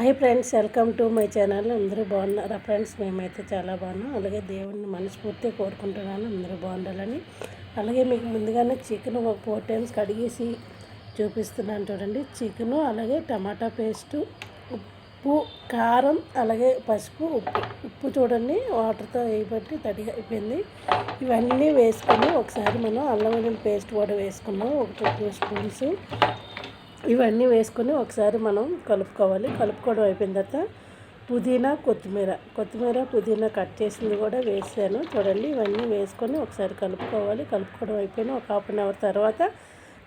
Hi friends welcome to my channel. అందరూ బాగున్నారా friends? మేమైతే చాలా బాగున్నాం. అలాగే దేవుడిని మనస్ఫూర్తిగా కోరుకుంటున్నాను. అందరూ బాగుండాలని. అలాగే మీకు ముందుగానే చికెన్ ఒక ఫోర్ టైమ్స్ కడిగేసి చూపిస్తున్నాను చూడండి. చికెను అలాగే టమాటా పేస్టు ఉప్పు కారం అలాగే పసుపు ఉప్పు. ఉప్పు చూడండి వాటర్తో వేయబట్టి తడిగా అయిపోయింది. ఇవన్నీ వేసుకొని ఒకసారి మనం అల్లం వెల్లుల్లి పేస్ట్ కూడా వేసుకున్నాం. ఒక టూ స్పూన్స్. ఇవన్నీ వేసుకొని ఒకసారి మనం కలుపుకోవాలి. కలుపుకోవడం అయిపోయిన తర్వాత పుదీనా కొత్తిమీర. కొత్తిమీర పుదీనా కట్ చేసింది కూడా వేసాను. చూడండి ఇవన్నీ వేసుకొని ఒకసారి కలుపుకోవాలి. కలుపుకోవడం అయిపోయిన ఒక హాఫ్ అన్ అవర్ తర్వాత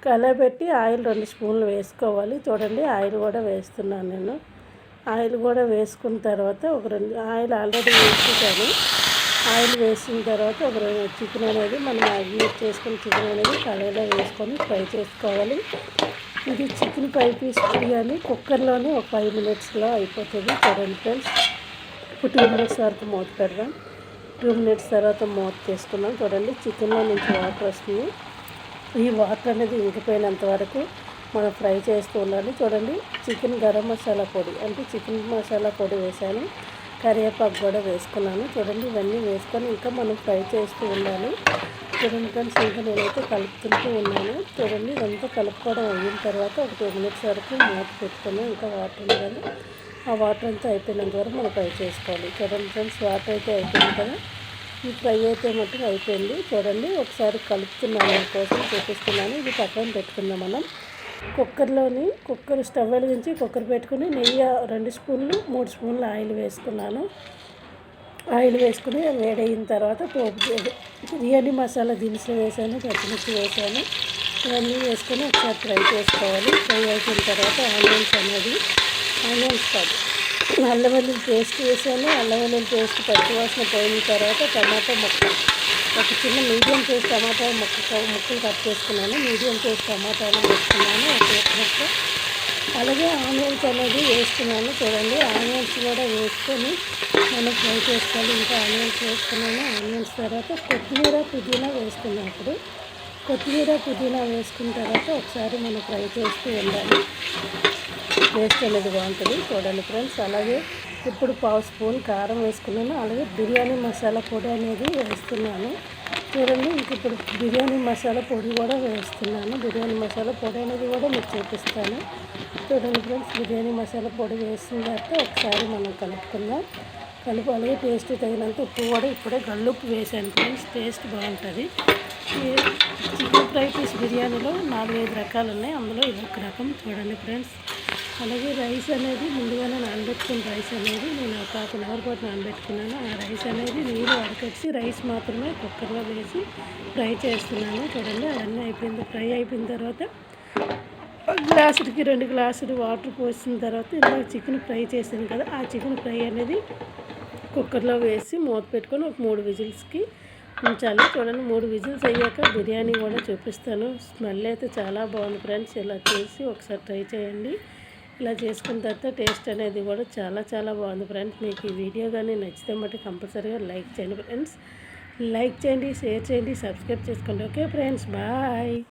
కలబెట్టి ఆయిల్ రెండు స్పూన్లు వేసుకోవాలి. చూడండి ఆయిల్ కూడా వేస్తున్నాను నేను. ఆయిల్ కూడా వేసుకున్న తర్వాత ఒక రెండు ఆయిల్ ఆల్రెడీ వేసుకుంటాను ఆయిల్ వేసిన తర్వాత ఒక చికెన్ అనేది మనం మ్యాగ్నేట్ చేసుకుని చికెన్ అనేది కళాయిలో వేసుకొని ఫ్రై చేసుకోవాలి. ఇది చికెన్ ఫ్రై పీస్ బిర్యానీ కుక్కర్లోనే ఒక ఫైవ్ మినిట్స్లో అయిపోతుంది. చూడండి ఫ్రెండ్స్. ఇప్పుడు టూ మినిట్స్ వరకు మూత పెడదాం. టూ మినిట్స్ తర్వాత మూత చేసుకున్నాం. చూడండి చికెన్లో నుంచి వాటర్ వస్తుంది. ఈ వాటర్ అనేది ఇంకిపోయినంత వరకు మనం ఫ్రై చేస్తూ ఉండాలి. చూడండి చికెన్ గరం మసాలా పొడి అంటే చికెన్ మసాలా పొడి వేసాను. కరివేపాకు కూడా వేసుకున్నాను. చూడండి ఇవన్నీ వేసుకొని ఇంకా మనం ఫ్రై చేస్తూ ఉండాలి. చూడండి ఫ్రెండ్స్ ఇంకా నేనైతే కలుపుతుంటూ ఉన్నాను. చూడండి ఇదంతా కలుపుకోవడం అయిన తర్వాత ఒక టూ మినిట్స్ వరకు మూత పెట్టుకున్నాం ఇంకా వాటర్ ఉండాలి. ఆ వాటర్ అంతా అయిపోయినంత వరకు మనం ఫ్రై చేసుకోవాలి. చూడండి ఫ్రెండ్స్ వాటర్ అయితే అయిపోయింది కదా? ఈ ఫ్రై అయితే మటుకు అయిపోయింది. చూడండి ఒకసారి కలుపుతున్నాను కోసం చూపిస్తున్నాను. ఇది పక్కన పెట్టుకుందాం మనం. కుక్కర్లోని కుక్కర్ స్టవ్ వెలిగించి కుక్కర్ పెట్టుకుని నెయ్యి రెండు స్పూన్లు మూడు స్పూన్లు ఆయిల్ వేసుకున్నాను. ఆయిల్ వేసుకుని వేడయిన తర్వాత పోపు బిర్యానీ మసాలా దినుసులు వేసాను పచ్చిమిర్చి వేసాను. ఇవన్నీ వేసుకొని ఒకసారి ఫ్రై చేసుకోవాలి. ఫ్రై అయిపోయిన తర్వాత ఆనియన్స్ అనేది ఆనియన్స్ కాదు అల్లం వెల్లుల్లి పేస్ట్ వేసాను. అల్లం వెల్లుల్లి పేస్ట్ పచ్చివాసన పోయిన తర్వాత టమాటా ముక్క. ఒక చిన్న మీడియం సైజ్ టమాటా ముక్క ముక్కలు కట్ చేసుకున్నాను. మీడియం సైజ్ టమాటాలు వేసుకున్నాను. ఒక అలాగే ఆనియన్స్ అనేది వేస్తున్నాను. చూడండి ఆనియన్స్ కూడా వేసుకొని మనం ఫ్రై చేసుకోవాలి. ఇంకా ఆనియన్స్ వేసుకున్నాను. ఆనియన్స్ తర్వాత కొత్తిమీర పుదీనా వేసుకున్నప్పుడు కొత్తిమీర పుదీనా వేసుకున్న తర్వాత ఒకసారి మనం ఫ్రై చేస్తూ ఉండాలి. టేస్ట్ అనేది బాగుంటుంది. చూడండి ఫ్రెండ్స్ అలాగే ఇప్పుడు పావు స్పూన్ కారం వేసుకున్నాను. అలాగే బిర్యానీ మసాలా పొడి అనేది వేస్తున్నాను. చూడండి ఇంక ఇప్పుడు బిర్యానీ మసాలా పొడి కూడా వేస్తున్నాను. బిర్యానీ మసాలా పొడి అనేది కూడా మీకు చూపిస్తాను. చూడండి ఫ్రెండ్స్ బిర్యానీ మసాలా పొడి వేసిన తర్వాత ఒకసారి మనం కలుపుకుందాం. కలుపు అలాగే టేస్ట్ తగినంత ఉప్పు కూడా ఇప్పుడే గల్లుప్పు వేసాను ఫ్రెండ్స్. టేస్ట్ బాగుంటుంది. చికెన్ ఫ్రై పీస్ బిర్యానీలో నాలుగైదు రకాలు ఉన్నాయి. అందులో ఇది ఒక రకం. చూడండి ఫ్రెండ్స్. అలాగే రైస్ అనేది ముందుగానే నానబెట్టుకున్న రైస్ అనేది నేను ఒక హాఫ్ అన్ అవర్ పాటు నానబెట్టుకున్నాను. ఆ రైస్ అనేది నీరు వడకచ్చి రైస్ మాత్రమే కుక్కర్లో వేసి ఫ్రై చేస్తున్నాను. చూడండి అవన్నీ అయిపోయింది ఫ్రై అయిపోయిన తర్వాత గ్లాసుడికి రెండు గ్లాసులు వాటర్ పోసిన తర్వాత ఇందులో చికెన్ ఫ్రై చేసాను కదా ఆ చికెన్ ఫ్రై అనేది కుక్కర్లో వేసి మూత పెట్టుకొని ఒక మూడు విజిల్స్కి ఉంచాలి. చూడండి మూడు విజిల్స్ అయ్యాక బిర్యానీ కూడా చూపిస్తాను. స్మెల్ అయితే చాలా బాగుంది ఫ్రెండ్స్. ఇలా చేసి ఒకసారి ట్రై చేయండి. ఇలా చేసుకున్న తర్వాత టేస్ట్ అనేది కూడా చాలా చాలా బాగుంది ఫ్రెండ్స్. మీకు ఈ వీడియో కానీ నచ్చితే మట్టి కంపల్సరీగా లైక్ చేయండి ఫ్రెండ్స్. లైక్ చేయండి షేర్ చేయండి సబ్స్క్రైబ్ చేసుకోండి. Okay friends bye.